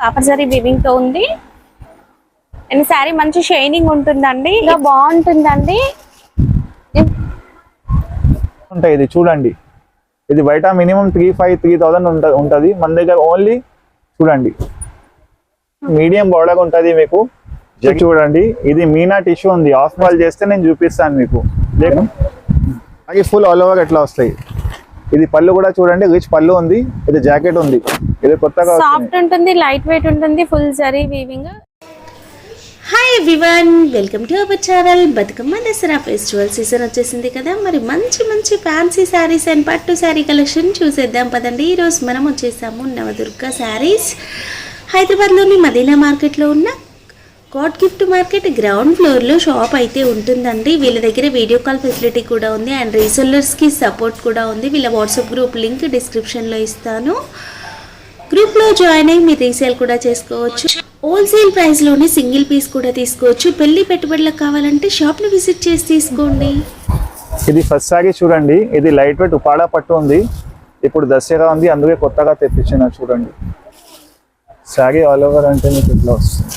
Copper zari వీవింగ్తో ఉంది. And sari మంచి షైనింగ్ ఉంటుందండి. ఇంకా బాగుంటుందండి. ఉంటాయి ఇది చూడండి. ఇది బయట minimum three five three thousand ఉంటుంది. మన దగ్గర ఓన్లీ చూడండి. మీడియం బోర్డర్ ఉంటుంది మీకు. ఇది చూడండి. ఇది మీనా టిష్యూ ఉంది. ఆఫ్ బాల్ చేస్తే నేను చూపిస్తాను మీకు. అది ఫుల్ ఆల్ ఓవర్ ఎట్లా వస్తాయి? ఇది పళ్ళు కూడా చూడండి. రిచ్ పళ్ళు ఉంది. ఇది జాకెట్ ఉంది. ఇది కొత్తగా. సాఫ్ట్ ఉంటుంది లైట్ వెయిట్ ఉంటుంది full zari weaving hi everyone welcome to our channel Bathukamma Dasara festival season వచ్చేసింది కదా. మరి మంచి మంచి ఫ్యాన్సీ శారీస్ అండ్ పట్టు శారీ కలెక్షన్ చూసేద్దాం పదండి. ఈరోజు మనం వచ్చేసాము నవదుర్గ శారీస్ హైదరాబాద్లోని మదీనా మార్కెట్లో ఉన్న గాడ్ గిఫ్ట్ మార్కెట్ గ్రౌండ్ ఫ్లోర్లో షాప్ అయితే ఉంటుందండి. వీళ్ళ దగ్గర వీడియో కాల్ ఫెసిలిటీ కూడా ఉంది అండ్ రీసెల్లర్స్కి సపోర్ట్ కూడా ఉంది. వీళ్ళ వాట్సాప్ గ్రూప్ లింక్ డిస్క్రిప్షన్లో ఇస్తాను. గ్రూప్లో జాయిన్ అయ్యి మీరు రీసేల్ కూడా చేసుకోవచ్చు. హోల్సేల్ ప్రైస్లోనే సింగిల్ పీస్ కూడా తీసుకోవచ్చు. పెళ్ళి పెట్టుబడులకు కావాలంటే షాప్ని విజిట్ చేసి తీసుకోండి. ఇది ఫస్ట్ సారీ చూడండి. ఇది లైట్ వెయిట్ ఉపాడా పట్టు ఉంది. ఇప్పుడు దసరా ఉంది. అందుకే కొత్తగా తెప్పించిన చూడండి. సారీ ఆల్ ఓవర్ అంటే మీకు ఇట్లా వస్తుంది.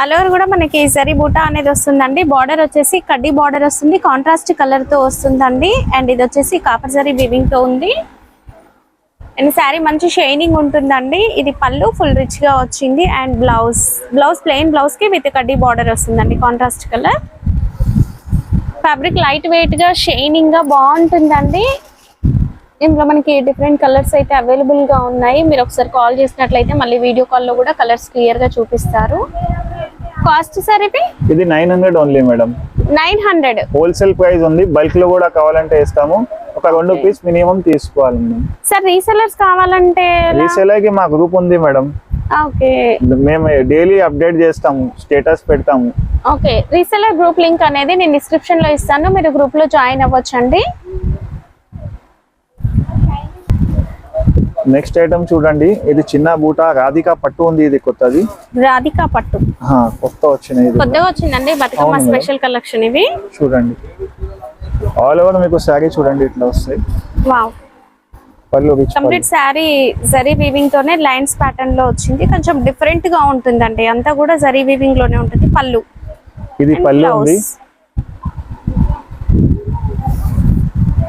ఆల్ ఓవర్ కూడా మనకి జరీ బూటా అనేది వస్తుందండి. బార్డర్ వచ్చేసి కడ్డీ బార్డర్ వస్తుంది. కాంట్రాస్ట్ కలర్తో వస్తుందండి. అండ్ ఇది వచ్చేసి కాపర్ జరీ వీవింగ్తో ఉంది. అండ్ శారీ మంచి షైనింగ్ ఉంటుందండి. ఇది పళ్ళు ఫుల్ రిచ్గా వచ్చింది అండ్ బ్లౌజ్ బ్లౌజ్ ప్లెయిన్ బ్లౌజ్కి విత్ కడ్డీ బార్డర్ వస్తుందండి కాంట్రాస్ట్ కలర్. ఫ్యాబ్రిక్ లైట్ వెయిట్గా షైనింగ్గా బాగుంటుందండి. ఇందులో మనకి డిఫరెంట్ కలర్స్ అయితే అవైలబుల్గా ఉన్నాయి. మీరు ఒకసారి కాల్ చేసినట్లయితే మళ్ళీ వీడియో కాల్లో కూడా కలర్స్ క్లియర్గా చూపిస్తారు. కాస్ట్ సార్ ఇది? ఇది nine hundred only madam. Nine hundred. Wholesale price ఉంది. బల్క్లో కూడా కావాలంటే ఇస్తాము ఒక రెండు. పీస్ మినిమం తీసుకోవాలి మేడం. సార్ రీసెలర్స్ కావాలంటే రీసేలర్కి మా గ్రూప్ ఉంది మేడం. ఓకే మేము డైలీ అప్డేట్ చేస్తాము స్టేటస్ పెడతాము. ఓకే రీసెలర్ గ్రూప్ లింక్ అనేది నేను డిస్క్రిప్షన్లో ఇస్తాను. మీరు గ్రూప్లో జాయిన్ అవ్వచ్చండి. నెక్స్ట్ ఐటమ్ చూడండి. ఇది చిన్న బూట రాధిక పట్టు ఉంది ఇది కొత్తది. రాధికా పట్టు. కొత్త వచ్చినాయి ఇది. కొత్తగా వచ్చిందండి బతుకమ్మ. స్పెషల్ కలెక్షన్ ఇవి. చూడండి. ఆల్ ఓవర్ మీకు శారీ చూడండి ఇట్లా వస్తాయి. వావ్ పళ్ళు కంప్లీట్ శారీ జరీ వీవింగ్ తోనే లైన్స్ ప్యాటర్న్లో వచ్చింది. కొంచెం డిఫరెంట్గా ఉంటుందండి. అంతా కూడా జరీ వీవింగ్లోనే ఉంటుంది పళ్ళు. ఇది పళ్ళు. ఉంది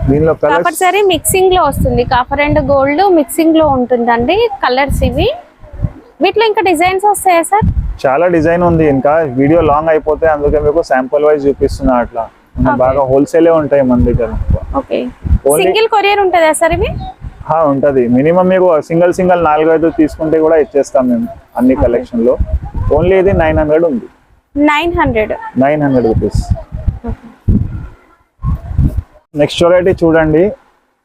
దీనిలో కాపర్ సారీ మిక్సింగ్లో వస్తుంది. కాపర్ అండ్ గోల్డ్ మిక్సింగ్లో ఉంటుందండి. కలర్స్ ఇవి. వీటిలో ఇంకా డిజైన్స్ వస్తాయా సార్ చాలా డిజైన్ ఉంది. ఇంకా వీడియో లాంగ్ అయిపోతే అందుకే మీకు శాంపుల్ వైజ్ చూపిస్తున్నా అట్లా. బాగా హోల్సేలే ఉంటాయి మన దగ్గర. ఓకే సింగిల్ కొరియర్ ఉంటుందా సార్ ఇవి? ఉంటది. మినిమం మీకు సింగిల్ సింగిల్ నాలుగైదు తీసుకుంటే కూడా ఇచ్చేస్తాం మేము అన్ని కలెక్షన్లో ఓన్లీ ఇది నైన్ హండ్రెడ్ ఉంది. Nine hundred nine hundred rupees next variety చూడండి.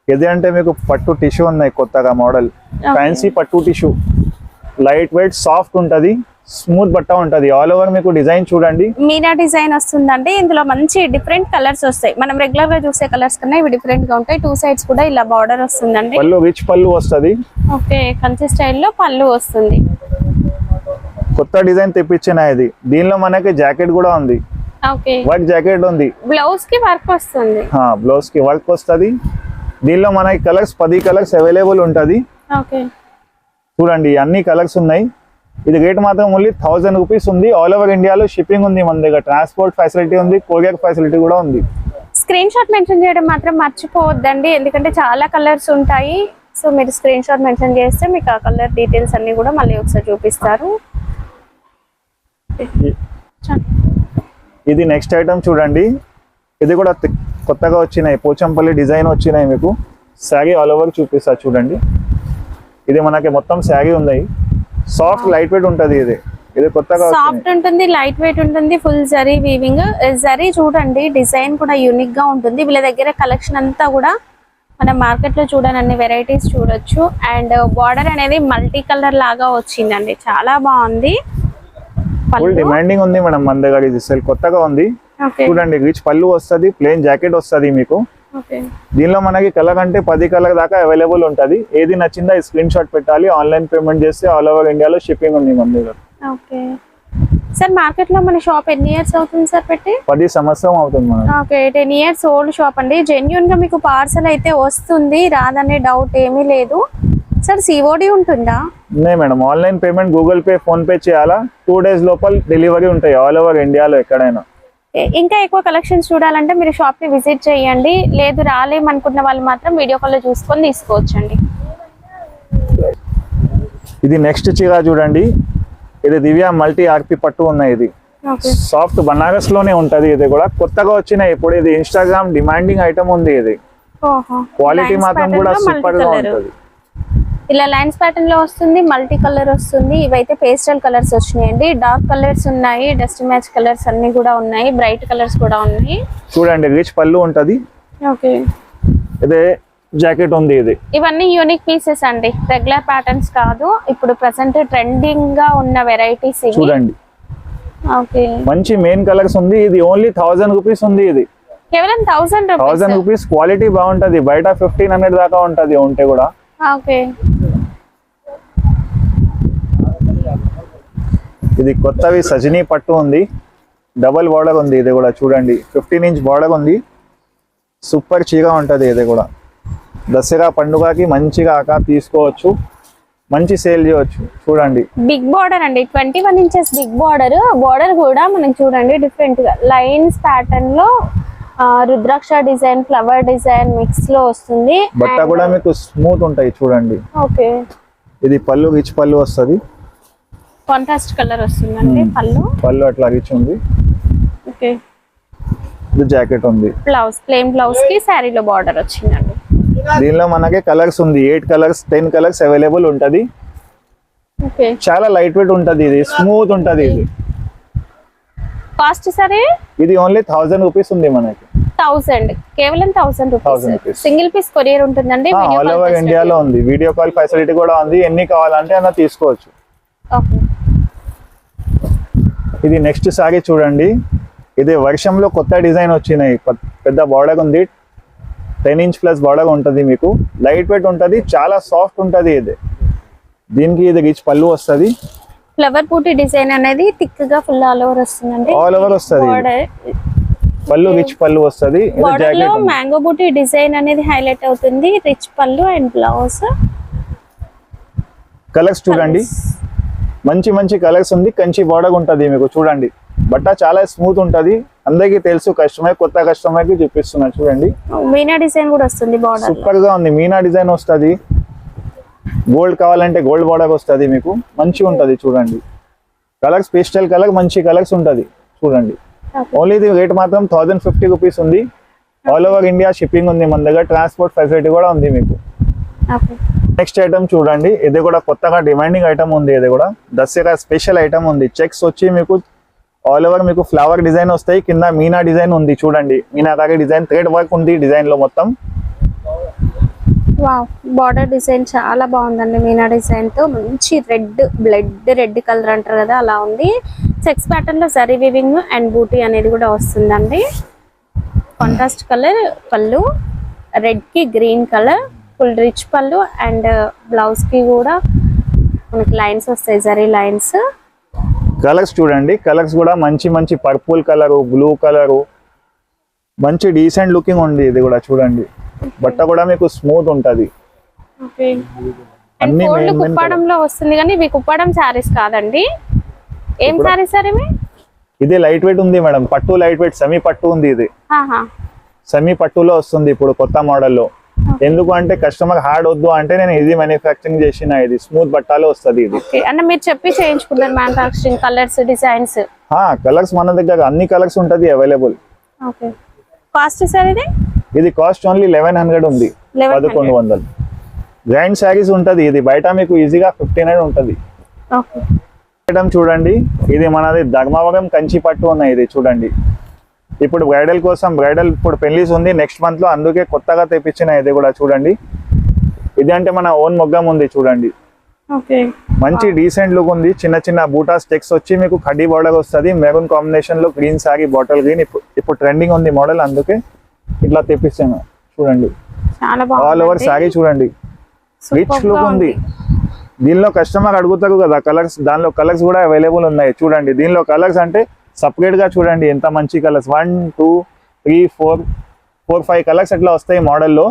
ఇది అంటే మీకు పట్టు టిష్యూ ఉన్నాయి కొత్తగా మోడల్ ఫ్యాన్సీ పట్టు టిష్యూ లైట్ వెయిట్ సాఫ్ట్ ఉంటది స్మూత్ బట్ట ఉంటది. ఆల్ ఓవర్ మీకు డిజైన్ చూడండి. మీనా డిజైన్ వస్తుందండి. ఇందులో మంచి డిఫరెంట్ కలర్స్ వస్తాయి. మనం రెగ్యులర్గా చూసే కలర్స్ కన్నా ఇవి డిఫరెంట్గా ఉంటాయి. టూ సైడ్స్ కూడా ఇలా బార్డర్ వస్తుందండి. పళ్ళు రిచ్ పళ్ళు వస్తది? ఓకే కంచి స్టైల్లో పళ్ళు వస్తుంది. కొత్త డిజైన్ తెప్పించిన ఇది. దీనిలో మనకి జాకెట్ కూడా ఉంది. ఓకే. వర్క్ జాకెట్ ఉంది. బ్లౌజ్కి వర్క్ వస్తుంది. బ్లౌజ్కి వర్క్ వస్తది. దీనిలో మనకి కలర్స్ పది కలర్స్ అవైలబుల్ ఉంటది. ఓకే. చూడండి అన్ని కలర్స్ ఉన్నాయి. ఇది రేట్ మాత్రం ఓన్లీ థౌసండ్ రూపీస్ ఉంది. ఆల్ ఓవర్ ఇండియాలో షిప్పింగ్ ఉంది మన దగ్గర. ట్రాన్స్పోర్ట్ ఫెసిలిటీ ఉంది కొరియర్ ఫెసిలిటీ కూడా ఉంది. స్క్రీన్ షాట్ మెన్షన్ చేయడం మాత్రం మర్చిపోవద్దండి. ఎందుకంటే చాలా కలర్స్ ఉంటాయి. సో మీరు స్క్రీన్ షాట్ మెన్షన్ చేస్తే మీకు ఆ కలర్ డీటెయిల్స్ అన్ని కూడా మళ్ళీ ఒకసారి చూపిస్తారు. ఇది నెక్స్ట్ ఐటమ్ చూడండి. ఇది కూడా కొత్తగా వచ్చినాయి. పోచంపల్లి డిజైన్ వచ్చినాయి మీకు. శారీ ఆల్ ఓవర్ చూపిస్తా చూడండి. ఇది మనకి మొత్తం శారీ ఉన్నాయి సాఫ్ట్ లైట్ వెయిట్ ఉంటుంది ఇది. ఇది కొత్తగా సాఫ్ట్ ఉంటుంది లైట్ వెయిట్ ఉంటుంది ఫుల్ జరీ వీవింగ్ జరీ చూడండి డిజైన్ కూడా యూనిక్గా ఉంటుంది. వీళ్ళ దగ్గర కలెక్షన్ అంతా కూడా మన మార్కెట్లో చూడని అన్ని వెరైటీస్ చూడొచ్చు. అండ్ బార్డర్ అనేది మల్టీ కలర్ లాగా వచ్చిందండి. చాలా బాగుంది. ఫుల్ డిమాండింగ్ ఉంది మేడం మన దగ్గర. ఇది కొత్తగా ఉంది. చూడండి రిచ్ పళ్ళు వస్తుంది ప్లేన్ జాకెట్ వస్తుంది మీకు. దీనిలో మనకి కలర్ అంటే పది కలర్ దాకా అవైలబుల్ ఉంటుంది. ఏది నచ్చిందా స్క్రీన్ షాట్ పెట్టాలి. ఆన్లైన్ పేమెంట్ చేస్తే ఆల్ ఓవర్ ఇండియాలో షిప్పింగ్ ఉంది మన దగ్గర. ఓకే. సార్ మార్కెట్లో మన షాప్ ఎన్ని ఇయర్స్ అవుతుంది సార్ పెట్టి? పది సంవత్సరం అవుతుంది okay ten years old shop అండి. జెన్యున్గా మీకు పార్సల్ అయితే వస్తుంది. రాదనే డౌట్ ఏమీ లేదు. సార్ సిఓడి ఉంటుందా? ఉన్నాయి madam. Online payment Google Pay PhonePe చేయాలా? టూ డేస్ లోపల డెలివరీ ఉంటాయి. ఆల్ ఓవర్ ఇండియాలో ఎక్కడైనా. ఇంకా ఎక్కువ కలెక్షన్స్ చూడాలంటే మీరు షాప్ని విజిట్ చేయండి. లేదు రాలేమనుకున్న వాళ్ళు మాత్రం వీడియో కాల్లో చూసుకొని తీసుకోవచ్చండి. ఇది నెక్స్ట్ చీర చూడండి. ఇది దివ్య మల్టీ ఆర్పి పట్టు ఉన్నాయి ఇది. సాఫ్ట్ బనారస్లోనే ఉంటది ఇది కూడా. కొత్తగా వచ్చిన ఇప్పుడు ఇది ఇన్స్టాగ్రామ్ డిమాండింగ్ ఐటమ్ ఉంది ఇది. క్వాలిటీ మాత్రం కూడా సూపర్గా. ఉంటది. ఇలా లైన్స్ ప్యాటర్న్లో వస్తుంది మల్టీ కలర్ వస్తుంది. ఇవైతే పేస్టల్ కలర్స్ వచ్చినాయండి. డార్క్ కలర్స్ ఉన్నాయి డస్ట్ మ్యాచ్ కలర్స్ అన్ని కూడా ఉన్నాయి బ్రైట్ కలర్స్ కూడా ఉన్నాయి. చూడండి రిచ్ పళ్ళు ఉంటది. ఓకే ఇదే జాకెట్ ఉంది ఇది. ఇవన్నీ యూనిక్ పీసెస్ అండి. రెగ్యులర్ ప్యాటర్న్స్ కాదు. ఇప్పుడు ప్రెసెంట్ ట్రెండింగ్గా ఉన్న వెరైటీస్ ఇవి. చూడండి. ఓకే మంచి మెయిన్ కలర్స్ ఉంది. ఇది ఓన్లీ థౌసండ్ రూపీస్ ఉంది ఇది. కేవలం థౌసండ్ థౌసండ్ రూపీస్ క్వాలిటీ బాగుంటది. బయట ఫిఫ్టీన్ హండ్రెడ్ దాకా ఉంటది ఉంటే కూడా. ఓకే ఇది కొత్తవి సజనీ పట్టు ఉంది. డబల్ బార్డర్ ఉంది ఇది కూడా చూడండి. ఫిఫ్టీన్ ఇంచ్ బార్డర్ ఉంది. సూపర్ చీగా ఉంటది ఇది కూడా. దసరా పండుగకి మంచిగా ఆక తీసుకోవచ్చు. మంచి సేల్ చేయవచ్చు చూడండి. బిగ్ బార్డర్ అండి. Twenty one inches big border border కూడా మనం చూడండి డిఫరెంట్గా. లైన్స్ ప్యాటర్న్లో రుద్రాక్ష డిజైన్ ఫ్లవర్ డిజైన్ మిక్స్లో వస్తుంది. బట్ట కూడా మీకు స్మూత్ ఉంటాయి చూడండి. ఓకే ఇది పళ్ళు రిచ్ పళ్ళు వస్తుంది. కాంట్రాస్ట్ కలర్ వస్తుందండి పళ్ళు. పళ్ళు అట్లా ఉంది ఓకే. ఇది జాకెట్ ఉంది. బ్లౌజ్ ప్లెయిన్ బ్లౌజ్కి శారీలో బార్డర్ వచ్చిందండి. దీనిలో మనకి కలర్స్ ఉంది. Eight colours ten colours available ఉంటది. ఓకే. చాలా లైట్ వెయిట్ ఉంటది ఇది. స్మూత్ ఉంటది ఇది. కాస్ట్ సరే ఇది ఓన్లీ థౌసండ్ రూపీస్ ఉంది మనకి. థౌసండ్ కేవలం thousand 1000 rupees. Single piece courier ఉంటుందండి ఆల్ ఓవర్. ఇండియాలో ఉంది. వీడియో కాల్ ఫెసిలిటీ కూడా ఉంది. ఎన్ని కావాలంటే అన్న తీసుకోవచ్చు. Okay. ఇది నెక్స్ట్ సారీ చూడండి. ఇది వర్షంలో కొత్త డిజైన్ వచ్చినాయి. పెద్ద బార్డర్ ఉంది. టెన్ ఇంచ్ ప్లస్ బార్డర్ ఉంటుంది మీకు. లైట్ వెయిట్ ఉంటుంది. చాలా సాఫ్ట్ ఉంటుంది ఇది. దీనికి ఇది రిచ్ పళ్ళు వస్తుంది. ఫ్లవర్ బూటీ డిజైన్ అనేది థిక్గా ఫుల్ ఆల్ ఓవర్ వస్తుందండి. ఆల్ ఓవర్ వస్తుంది. పళ్ళు రిచ్ పళ్ళు వస్తుంది. మ్యాంగో బూటీ డిజైన్ అనేది హైలైట్ అవుతుంది. రిచ్ పళ్ళు అండ్ బ్లౌజ్ కలర్స్ చూడండి. మంచి మంచి కలర్స్ ఉంది కంచి బార్డర్ ఉంటుంది మీకు చూడండి. బట్ట చాలా స్మూత్ ఉంటుంది. అందరికీ తెలుసు కస్టమర్ కొత్త కస్టమర్కి చూపిస్తున్నా చూడండి. మీనా డిజైన్ కూడా వస్తుంది సూపర్గా ఉంది మీనా డిజైన్ వస్తుంది. గోల్డ్ కావాలంటే గోల్డ్ బార్డర్ వస్తుంది మీకు. మంచిగా ఉంటుంది చూడండి. కలర్స్ పేస్టల్ కలర్ మంచి కలర్స్ ఉంటుంది చూడండి. ఓన్లీ ఇది రేట్ మాత్రం థౌజండ్ ఫిఫ్టీ రూపీస్ ఉంది. ఆల్ ఓవర్ ఇండియా షిప్పింగ్ ఉంది మన దగ్గర ట్రాన్స్పోర్ట్ ఫెసిలిటీ కూడా ఉంది మీకు. నెక్స్ట్ ఐటమ్ చూడండి. ఇది కూడా కొత్తగా డిమాండింగ్ ఐటమ్ ఉంది ఇది కూడా. దసరా స్పెషల్ ఐటమ్ ఉంది. చెక్స్ వచ్చి మీకు ఆల్ ఓవర్ మీకు ఫ్లవర్ డిజైన్ వస్తాయి. కింద మీనా డిజైన్ ఉంది చూడండి. మీనాకారి డిజైన్ థ్రెడ్ వర్క్ ఉంది డిజైన్లో మొత్తం. వావ్ బార్డర్ డిజైన్ చాలా బాగుందండి మీనా డిజైన్తో. మంచి రెడ్ బ్లడ్ రెడ్ కలర్ అంటారు కదా అలా ఉంది. చెక్స్ ప్యాటర్న్లో సరీ వివింగ్ అండ్ బూటీ అనేది కూడా వస్తుందండి. కాంట్రాస్ట్ కలర్ పళ్ళు. రెడ్కి గ్రీన్ కలర్ ఫుల్ రిచ్ పళ్ళు అండ్ బ్లౌజ్కి కూడా మనకి లైన్స్ వస్తాయి జరీ లైన్స్. కలర్స్ చూడండి కలర్స్ కూడా మంచి మంచి పర్పుల్ కలరు బ్లూ కలరు. మంచి డీసెంట్ లుకింగ్ ఉంది ఇది కూడా చూడండి. బట్ట కూడా మీకు స్మూత్ ఉంటది. అన్ని కుప్పాడంలో వస్తుంది కానీ ఇవి కుప్పాడం శారీస్ కాదండి. ఏం కుప్పడం- శారీస్ సార్ ఇవి? ఇది లైట్ వెయిట్ ఉంది మేడం. పట్టు లైట్ వెయిట్ సెమీ పట్టు ఉంది ఇది. సెమీ పట్టులో వస్తుంది ఇప్పుడు కొత్త మోడల్లో ఎందుకు అంటే కస్టమర్ హార్డ్ వద్దు అంటే నేను ఇది మ్యానుఫ్యాక్చరింగ్ చేసిన ఇది స్మూత్ బట్టాలో వస్తుంది ఇది. అంటే మీరు చెప్పి చేయించుకున్నారు మ్యానుఫాక్చరింగ్ కలర్స్ డిజైన్స్. కలర్స్ మన దగ్గర అన్ని కలర్స్ ఉంటది అవైలబుల్ ఓకే. కాస్ట్ సార్ ఇది? ఇది కాస్ట్ ఓన్లీ లెవెన్ హండ్రెడ్ ఉంది 1100. పదకొండు వందలు. గ్రాండ్ శారీస్ ఉంటది ఇది బయట మీకు ఈజీగా ఫిఫ్టీన్ హండ్రెడ్ ఉంటది. చూడండి ఇది మనది ధర్మవరం కంచి పట్టు ఉన్నాయి ఇది చూడండి. ఇప్పుడు బ్రైడల్ కోసం బ్రైడల్ ఇప్పుడు పెళ్ళిస్ ఉంది నెక్స్ట్ మంత్లో అందుకే కొత్తగా తెప్పించిన ఇది కూడా చూడండి. ఇది అంటే మన ఓన్ మొగ్గం ఉంది చూడండి. మంచి డీసెంట్ లుక్ ఉంది చిన్న చిన్న బూటా స్టెక్స్ వచ్చి మీకు కడ్డీ బార్డర్ వస్తుంది. మెరూన్ కాంబినేషన్లో గ్రీన్ సారీ బాటిల్ గ్రీన్ ఇప్పుడు ఇప్పుడు ట్రెండింగ్ ఉంది మోడల్ అందుకే ఇట్లా తెప్పిస్తాను చూడండి. ఆల్ ఓవర్ సారీ చూడండి. రిచ్ లుక్ ఉంది. దీనిలో కస్టమర్ అడుగుతారు కదా కలర్స్ దానిలో కలర్స్ కూడా అవైలబుల్ ఉన్నాయి చూడండి. దీనిలో కలర్స్ అంటే సపరేట్గా చూడండి ఎంత మంచి colours. One two three four four five colours అట్లా వస్తాయి మోడల్లో.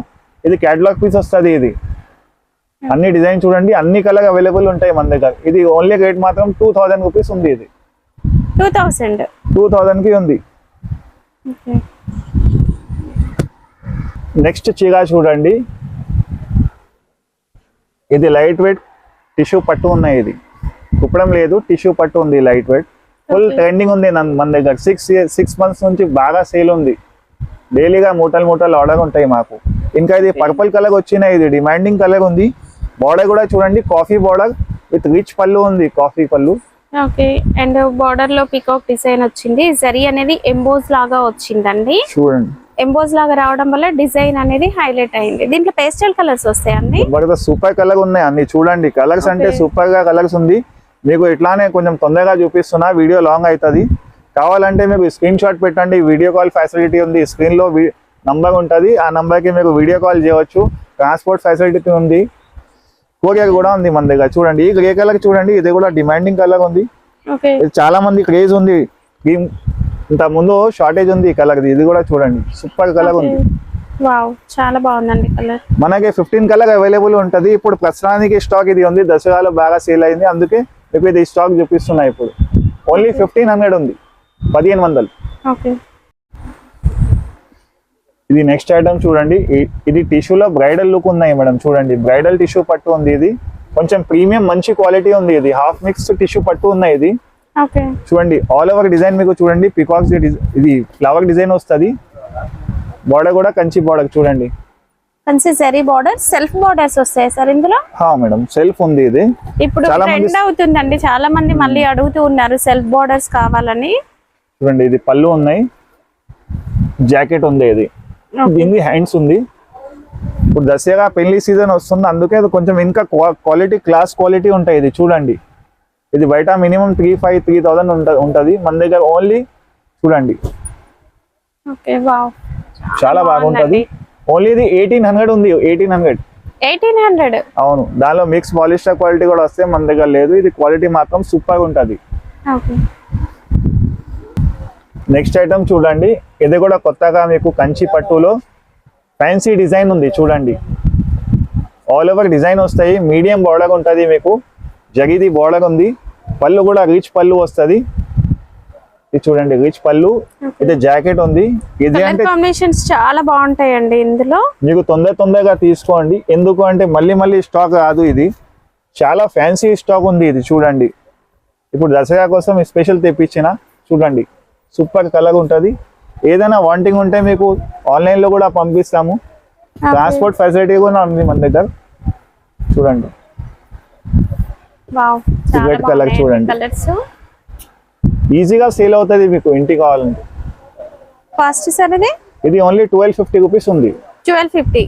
ఇది క్యాటలాగ్ పీస్ వస్తుంది ఇది. అన్ని డిజైన్ చూడండి అన్ని కలర్ అవైలబుల్ ఉంటాయి మన దగ్గర. ఇది ఓన్లీ రేట్ మాత్రం టూ థౌజండ్ రూపీస్ ఉంది ఇది. టూ థౌసండ్ టూ థౌజండ్కి ఉంది. నెక్స్ట్ చీర చూడండి. ఇది లైట్ వెయిట్ టిష్యూ పట్టు ఉన్నాయి ఇది. కుప్పడం లేదు టిష్యూ పట్టు ఉంది లైట్ వెయిట్ ఫుల్. ట్రెండింగ్ ఉంది మన దగ్గర. సిక్స్ సిక్స్ మంత్స్ నుంచి బాగా సేల్ ఉంది. డైలీగా మూటలు మూటలు ఆర్డర్ ఉంటాయి మాకు. ఇంకా ఇది పర్పుల్ కలర్ వచ్చిన ఇది డిమాండింగ్ కలర్ ఉంది. బార్డర్ కూడా చూడండి కాఫీ బార్డర్ విత్ రిచ్ పళ్ళు ఉంది కాఫీ పళ్ళు. ఓకే అండ్ బార్డర్లో పికాక్ డిజైన్ వచ్చింది. జరీ అనేది ఎంబోజ్ లాగా వచ్చిందండి. చూడండి. ఎంబోజ్ లాగా రావడం వల్ల డిజైన్ అనేది హైలైట్ అయింది. దీంట్లో పేస్టల్ కలర్స్ వస్తాయండి. సూపర్ కలర్ ఉన్నాయి అన్ని. చూడండి కలర్స్ అంటే. సూపర్గా కలర్స్ ఉంది. మీకు ఇట్లానే కొంచెం తొందరగా చూపిస్తున్నా వీడియో లాంగ్ అవుతుంది కావాలంటే మీకు స్క్రీన్ షాట్ పెట్టండి వీడియో కాల్ ఫెసిలిటీ ఉంది. స్క్రీన్లో నంబర్ ఉంటుంది. ఆ నంబర్కి మీకు వీడియో కాల్ చేయవచ్చు. ట్రాన్స్పోర్ట్ ఫెసిలిటీ ఉంది. కోరియర్ కూడా ఉంది మన దగ్గర. చూడండి ఈ గ్రే కలర్ చూడండి ఇది కూడా డిమాండింగ్ కలర్ ఉంది. ఇది చాలా మంది క్రేజ్ ఉంది. ఇంత ముందు షార్టేజ్ ఉంది ఈ కలర్ ఇది కూడా చూడండి సూపర్ కలర్ ఉంది. చాలా బాగుందండి కలర్ మనకి ఫిఫ్టీన్ కలర్ అవైలబుల్ ఉంటుంది. ఇప్పుడు ప్రస్తుతానికి స్టాక్ ఇది ఉంది. దసరాలో బాగా సేల్ అయింది. అందుకే మీకు ఇది స్టాక్ చూపిస్తున్నా ఇప్పుడు. ఓన్లీ ఫిఫ్టీన్ హండ్రెడ్ ఉంది. పదిహేను వందలు. ఇది నెక్స్ట్ ఐటమ్ చూడండి. ఇది టిష్యూలో బ్రైడల్ లుక్ ఉన్నాయి మేడం చూడండి. బ్రైడల్ టిష్యూ పట్టు ఉంది ఇది. కొంచెం ప్రీమియం మంచి క్వాలిటీ ఉంది ఇది. హాఫ్ మిక్స్ టిష్యూ పట్టు ఉన్నాయి ఇది. చూడండి. ఆల్ ఓవర్ డిజైన్ మీకు చూడండి. పికాక్స్ ఇది ఫ్లవర్ డిజైన్ వస్తుంది. బార్డర్ కూడా కంచి బార్డర్ చూడండి. కన్సి జరీ బార్డర్ సెల్ఫ్ బార్డర్స్ వస్తాయి సార్ ఇందులో? హా మేడం. సెల్ఫ్ ఉంది ఇది. ఇప్పుడు ట్రెండ్ అవుతుందండి. చాలా మంది మళ్ళీ అడుగుతూ ఉన్నారు సెల్ఫ్ బార్డర్స్ కావాలని. చూడండి ఇది పళ్ళు ఉన్నాయి. జాకెట్ ఉంది ఇది. దీనికి హ్యాండ్స్ ఉంది. ఇప్పుడు దసరా పెళ్ళి సీజన్ వస్తుంది. అందుకే అది కొంచెం ఇంకా క్వాలిటీ క్లాస్ క్వాలిటీ ఉంటాయి ఇది. చూడండి. ఇది బయట minimum three five three thousand ఉంటుంది. మన దగ్గర ఓన్లీ చూడండి. చాలా బాగుంటుంది. ఓన్లీ ఇది ఎయిటీన్ హండ్రెడ్ ఉంది ఎయిటీన్ హండ్రెడ్ ఎయిటీన్ హండ్రెడ్ అవును దానిలో మిక్స్ పాలిస్టర్ క్వాలిటీ కూడా వస్తే మన దగ్గర లేదు ఇది క్వాలిటీ మాత్రం సూపర్ ఉంటుంది. నెక్స్ట్ ఐటమ్ చూడండి ఇది కూడా కొత్తగా మీకు కంచి పట్టులో ఫ్యాన్సీ డిజైన్ ఉంది చూడండి. ఆల్ ఓవర్ డిజైన్ వస్తాయి మీడియం బార్డర్ ఉంటుంది మీకు జగిది బార్డర్ ఉంది పళ్ళు కూడా రిచ్ పళ్ళు వస్తుంది. ఇది చూడండి రిచ్ పళ్ళు. ఇది జాకెట్ ఉంది. ఇది కలర్ అంటే కాంబినేషన్స్ చాలా బాగుంటాయండి ఇందులో. మీకు తొందర తొందరగా తీసుకోండి. ఎందుకు అంటే మళ్ళీ మళ్ళీ స్టాక్ రాదు ఇది. చాలా ఫ్యాన్సీ స్టాక్ ఉంది ఇది చూడండి. ఇప్పుడు దసరా కోసం స్పెషల్ తెప్పించిన చూడండి. సూపర్ కలర్ ఉంటుంది. ఏదైనా వాంటింగ్ ఉంటే మీకు ఆన్లైన్లో కూడా పంపిస్తాము. ట్రాన్స్పోర్ట్ ఫెసిలిటీ కూడా ఉంది మన దగ్గర. చూడండి. Cigarette colour చూడండి. ఈజీగా సేల్ అవుతుంది మీకు ఇంటికి కావాలంటే. కాస్ట్ సార్ ఇది ఇది ఓన్లీ ట్వెల్వ్ ఫిఫ్టీ రూపీస్ ఉంది. Twelve fifty.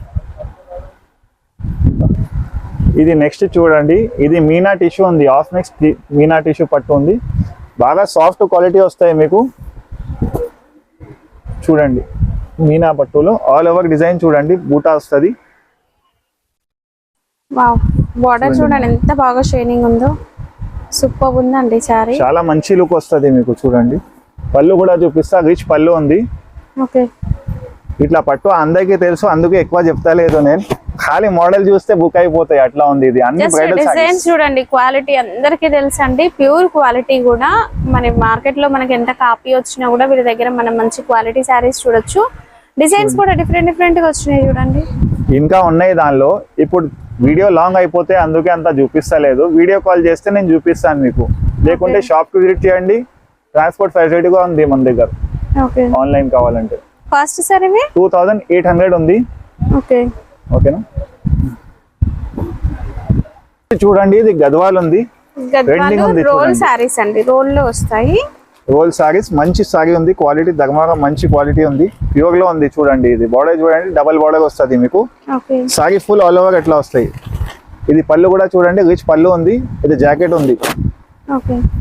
ఇది నెక్స్ట్ చూడండి. ఇది మీనా టిష్యూ ఉంది. ఆఫ్ నెక్స్ట్ మీనా టిష్యూ పట్టు ఉంది. బాగా సాఫ్ట్ క్వాలిటీ వస్తాయి మీకు. చూడండి. మీనా పట్టులో ఆల్ ఓవర్ డిజైన్ చూడండి. బూటా వస్తుంది. బార్డర్ చూడండి. ఎంత బాగా షైనింగ్ ఉందో. సూపర్ ఉందండి సారీ చాలా మంచి లుక్ వస్తుంది మీకు చూడండి. పళ్ళు కూడా చూపిస్తా రిచ్ పళ్ళు ఉంది. ఓకే ఇట్లా పట్టు అందరికీ తెలుసు అందుకే ఎక్కువ చెప్తలేదు నేను. ఖాళీ మోడల్ చూస్తే బుక్ అయిపోతాయి అట్లా ఉంది ఇది. అన్ని డిజైన్స్ చూడండి క్వాలిటీ అందరికీ తెలుసు అండి ప్యూర్ క్వాలిటీ కూడా మన మార్కెట్లో మనకి ఎంత కాపీ వచ్చినా కూడా వీళ్ళ దగ్గర మనం మంచి క్వాలిటీ శారీస్ చూడొచ్చు. డిజైన్స్ కూడా డిఫరెంట్ డిఫరెంట్గా వచ్చినాయి చూడండి. ఇంకా ఉన్నాయి దానిలో. ఇప్పుడు వీడియో లాంగ్ అయిపోతే అందుకే అంత చూపిస్తలేదు. వీడియో కాల్ చేస్తే నేను చూపిస్తాను మీకు. లేకుంటే షాప్కి విజిట్ చేయండి. ట్రాన్స్పోర్ట్ ఫెసిలిటీ కూడా ఉంది మన దగ్గర. ఓకే. ఆన్లైన్ కావాలంటే. కాస్ట్ సార్ ఇవి? టూ థౌజండ్ ఎయిట్ హండ్రెడ్ ఉంది. ఓకే. ఓకేనా? చూడండి ఇది గద్వాల్ ఉంది. రోల్. శారీస్ అండి. రోల్లో వస్తాయి. రోల్ సారీస్ మంచి సారీ ఉంది క్వాలిటీ దగ్గరగా మంచి క్వాలిటీ ఉంది. ప్యూర్లో ఉంది చూడండి ఇది. బార్డర్ చూడండి డబల్ బార్డర్ వస్తుంది మీకు. సారీ ఫుల్ ఆల్ ఓవర్ ఎట్లా వస్తాయి? ఇది పళ్ళు కూడా చూడండి రిచ్ పళ్ళు ఉంది ఇది జాకెట్ ఉంది.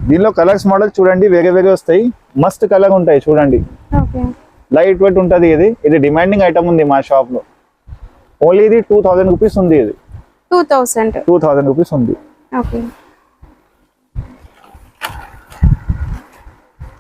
దీనిలో కలర్స్ మోడల్ చూడండి వేరే వేరే వస్తాయి. మస్త్ కలర్ ఉంటాయి చూడండి. లైట్ వెయిట్ ఉంటుంది ఇది. ఇది డిమాండింగ్ ఐటమ్ ఉంది మా షాప్లో. ఓన్లీ ఇది టూ థౌసండ్ రూపీస్ ఉంది ఇది. Two thousand. Two thousand rupees ఉంది.